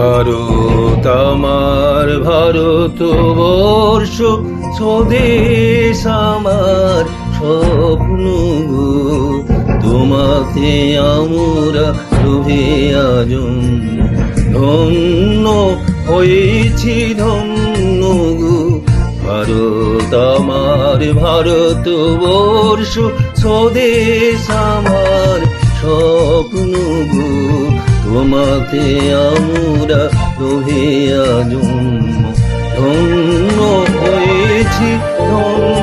ভারত, আমার ভারত বর্ষ স্বদেশ আমার স্বপ্ন গো। তোমাতে আমরা লোভে আজম। ধন্য হয়েছি, ধন্য গো। ভারত, আমার ভারত বর্ষ স্বদেশ আমার স্বপ্ন গো তোমাতে আমরা লোহে আজন্ম ধন্য হয়েছি ধন্য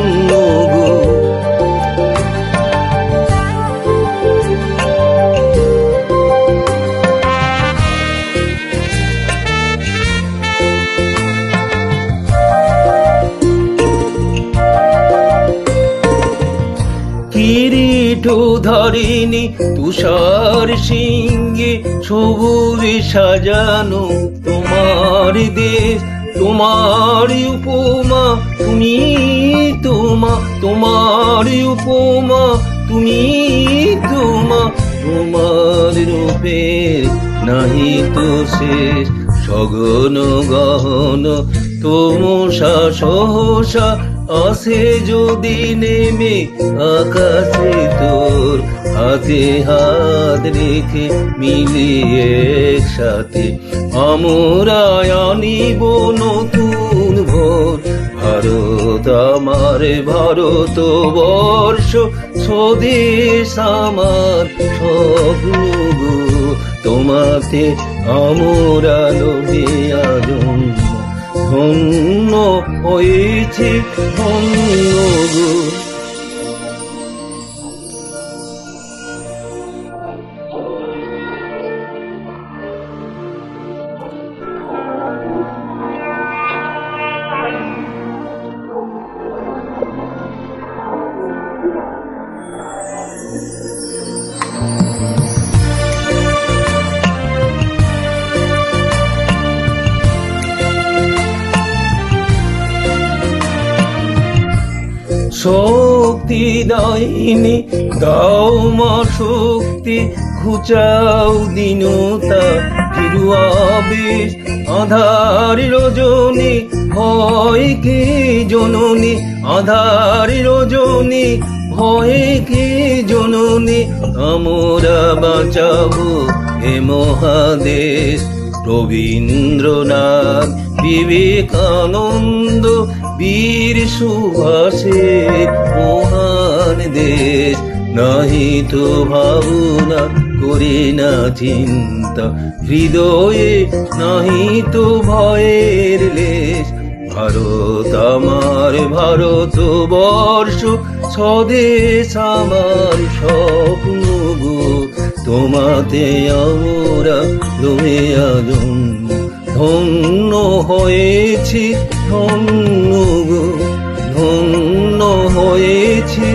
কিরিট ধরিনি তুষার সিংহে, সবুজে সাজানো তোমার দেশ তোমার উপমা, তুমি তোমা তোমার উপমা, তুমি তোমা, তোমার রূপের নাহি তো শেষ। সগন গহন তোমসা সহসা আসে যদি নেমে আকাশে তোর হাতে হাত রেখে মিলিয়ে একসাথে, আমরা আনিব নতুন ভোর। ভারত আমার, ভারত বর্ষ, স্বদেশ আমার স্বপ্ন তোমাতে, আমরা লোভিয়া জন্ম ধন্য হয়েছে ধন্য শক্তি দাইনি দাও মা শক্তি, ঘুচাও দিনতা ফিরুয়া বেশ আধার রজনী, ভয় কে জননী? আধার রজনী, ভয় কে জননী? আমরা বাঁচাবো হে মহাদেশ। রবীন্দ্রনাথ বিবেকানন্দ বীর সুভাষের মহান দেশ, নাহি তো ভাবনা করে না চিন্তা, হৃদয়ে নাহি তো ভয়ের লেশ। ভারত আমার, ভারত বর্ষ, স্বদেশ আমার স্বপ্ন গো তোমাতে আমরা লোহে জন্ম ধন্য হয়েছি ধন্য ধন্য হয়েছি।